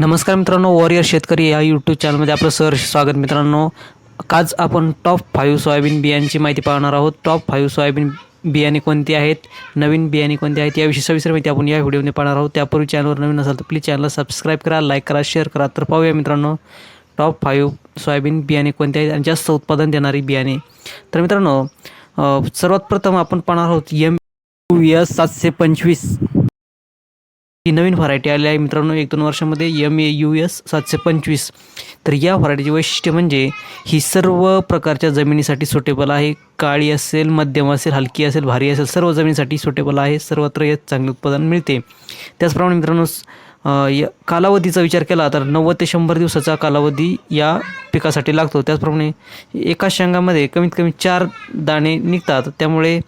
नमस्कार मित्रांनो वॉरियर शेतकरी या यूट्यूब चॅनलमध्ये आपलं सर स्वागत मित्रांनो. आज आपण टॉप फाईव्ह सोयाबीन बियांची माहिती पाहणार आहोत. टॉप फाईव्ह सोयाबीन बियाणे कोणती आहेत? नवीन बियाणे कोणती आहेत? याविषयी सविस्तर माहिती आपण या व्हिडिओमध्ये पाहणार आहोत. त्यापूर्वी चॅनलवर नवीन असाल तर प्लीज चॅनलला सबस्क्राईब करा लाईक करा शेअर करा. तर पाहूया मित्रांनो टॉप फाईव्ह सोयाबीन बियाणे कोणते आहेत आणि जास्त उत्पादन देणारी बियाणे. तर मित्रांनो सर्वात प्रथम आपण पाहणार आहोत एम यू एस सातशे पंचवीस. ही नवीन व्हरायटी आली आहे. मित्रांनो एक दोन वर्षामध्ये एम ए यू एस सातशे पंचवीस. तर या व्हरायटीचे वैशिष्ट्य म्हणजे ही सर्व प्रकारच्या जमिनीसाठी सुटेबल आहे. काळी असेल मध्यम असेल हलकी असेल भारी असेल सर्व जमिनीसाठी सुटेबल आहे. सर्वत्र यात चांगले उत्पादन मिळते. त्याचप्रमाणे मित्रांनो या कालावधीचा विचार केला तर नव्वद ते शंभर दिवसाचा कालावधी या पिकासाठी लागतो. त्याचप्रमाणे एका शेंगामध्ये कमीत कमी चार दाणे निघतात. त्यामुळे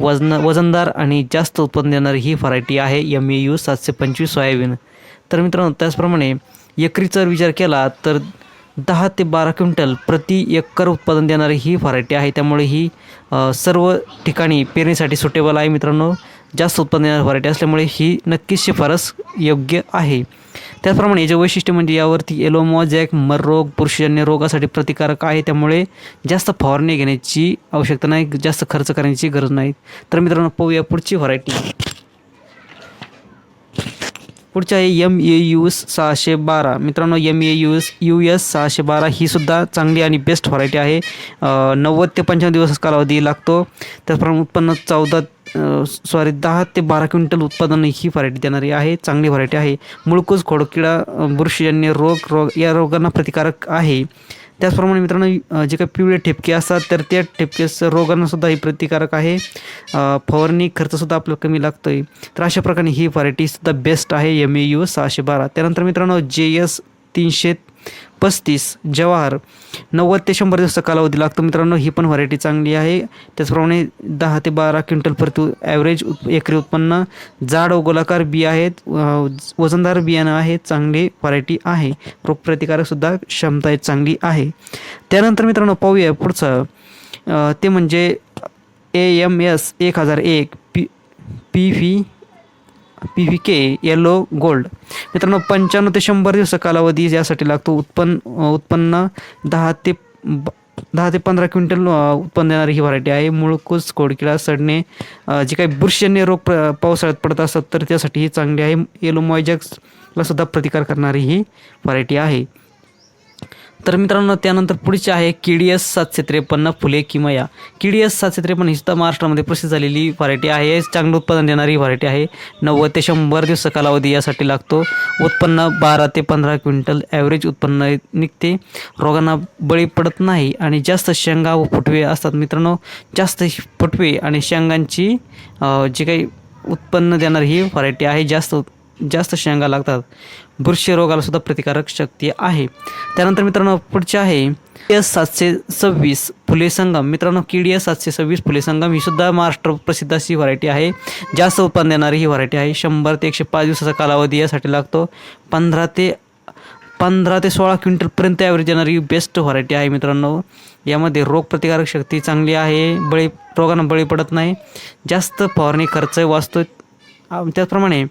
वजन वजनदार आणि जास्त उत्पन्न देणारी ही व्हरायटी आहे एम ए यू सातशे पंचवीस सोयाबीन. तर मित्रांनो त्याचप्रमाणे एकरीचा विचार केला तर दहा ते बारा क्विंटल प्रति एकर उत्पादन देणारी ही व्हरायटी आहे. त्यामुळे ही सर्व ठिकाणी पेरणीसाठी सुटेबल आहे मित्रांनो. जास्त उत्पन्न देणारी व्हरायटी असल्यामुळे ही नक्कीच शिफारस योग्य आहे. त्याचप्रमाणे याचे वैशिष्ट्य म्हणजे यावरती एलोमॉजॅक मर रोग पुरुषजन्य रोगासाठी प्रतिकारक आहे. त्यामुळे जास्त फवारणी घेण्याची आवश्यकता नाही जास्त खर्च करण्याची गरज नाही. तर मित्रांनो पाहूया पुढची व्हरायटी पुढच्या आहे एम ए यू एस सहाशे बारा. मित्रांनो M A U S U S सहाशे बारा ही सुद्धा चांगली आणि बेस्ट व्हरायटी आहे. नव्वद ते पंच्याण्णव दिवस कालावधी लागतो. त्याचप्रमाणे उत्पन्न चौदा सॉरी दहा ते बारा क्विंटल उत्पादन ही व्हरायटी देणारी आहे चांगली व्हरायटी आहे. मुळकूज खोडकिडा बुरशीजन्य रोग रोग या रोगांना प्रतिकारक आहे. त्याचप्रमाणे मित्रांनो जे काही पिवळे ठिपके असतात तर त्या ठिपके रोगांनासुद्धा ही प्रतिकारक आहे. फवारणी खर्चसुद्धा आपल्याला कमी लागतो आहे तर अशा प्रकारे ही व्हरायटीसुद्धा बेस्ट आहे एम ए यू सहाशे बारा. त्यानंतर मित्रांनो जे एस तीनशे पस्तीस जवाहर. नव्वद ते शंभर दिवसाचा कालावधी लागतो मित्रांनो. ही पण व्हरायटी चांगली आहे. त्याचप्रमाणे दहा ते बारा क्विंटल प्रति ॲव्हरेज उत् एकरी उत्पन्न. जाड व गोलाकार बी आहेत. वजनदार बियाणं आहे चांगली व्हरायटी आहे. रोगप्रतिकारकसुद्धा क्षमता चांगली आहे. त्यानंतर मित्रांनो पाहूया पुढचं. ते म्हणजे ए एम एस एक हजार एक. P P V P V K yellow gold मित्रांनो पंच्याण्णव ते शंभर दिवस कालावधी यासाठी लागतो उत्पन्न उत्पन्न दहा ते ब- दहा ते पंधरा क्विंटल उत्पन्न देणारी ही व्हरायटी आहे. मुळकूस कोडकिडा सडणे जे काही बुरशीजन्य रोग प्र- पावसाळ्यात पडत असतात तर त्यासाठी ही चांगली आहे. येलो मॉयजॅक्सला सुद्धा प्रतिकार करणारी ही व्हरायटी आहे. तर मित्रांनो त्यानंतर पुढची आहे के डी एस सातशे त्रेपन्न फुले किमया. के डी एस सातशे त्रेपन्न ही सुद्धा महाराष्ट्रामध्ये प्रसिद्ध झालेली व्हरायटी आहे. चांगलं उत्पादन देणारी व्हरायटी आहे. नव्वद ते शंभर दिवस कालावधी यासाठी लागतो. उत्पन्न बारा ते पंधरा क्विंटल ॲव्हरेज उत्पन्न निघते. रोगांना बळी पडत नाही आणि जास्त शेंगा व फुटवे असतात. मित्रांनो जास्त फुटवे आणि शेंगांची जी काही उत्पन्न देणारी ही व्हरायटी आहे जास्त जास्त शेंगा लागतात. बुरशीरोगाला सुद्धा प्रतिकारक शक्ती आहे. त्यानंतर मित्रांनो पुढचे आहे एस सातशे सव्वीस फुले संगम. मित्रांनो के एस सातशे सव्वीस फुले संगम ही सुद्धा महाराष्ट्र प्रसिद्ध अशी व्हरायटी आहे. जास्त उत्पन्न देणारी ही व्हरायटी आहे. शंभर ते एकशे पाच दिवसाचा कालावधी यासाठी लागतो. पंधरा ते पंधरा ते सोळा क्विंटलपर्यंत ॲव्हरेज येणारी बेस्ट व्हरायटी आहे मित्रांनो. यामध्ये रोगप्रतिकारक शक्ती चांगली आहे. बळी रोगांना बळी पडत नाही. जास्त फवारणी खर्च वाचतो. त्याचप्रमाणे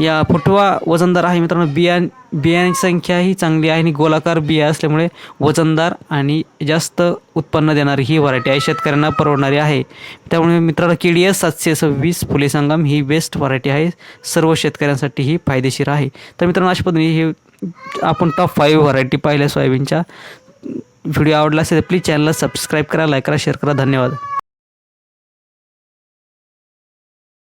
या फुटवा वजनदार आहे मित्रांनो. बिया बियांची संख्या ही चांगली आहे आणि गोलाकार बिया असल्यामुळे वजनदार आणि जास्त उत्पन्न देणारी ही व्हरायटी आहे. शेतकऱ्यांना परवडणारी आहे. त्यामुळे मित्रांनो के डी एस सातशे सव्वीस फुले संगम ही बेस्ट व्हरायटी आहे. सर्व शेतकऱ्यांसाठी ही फायदेशीर आहे. तर मित्रांनो अशा पद्धतीने हे आपण टॉप फाईव्ह व्हरायटी पाहिल्या सोयाबीनच्या. व्हिडिओ आवडला असेल तर प्लीज चॅनलला सबस्क्राईब करा लाईक करा शेअर करा. धन्यवाद.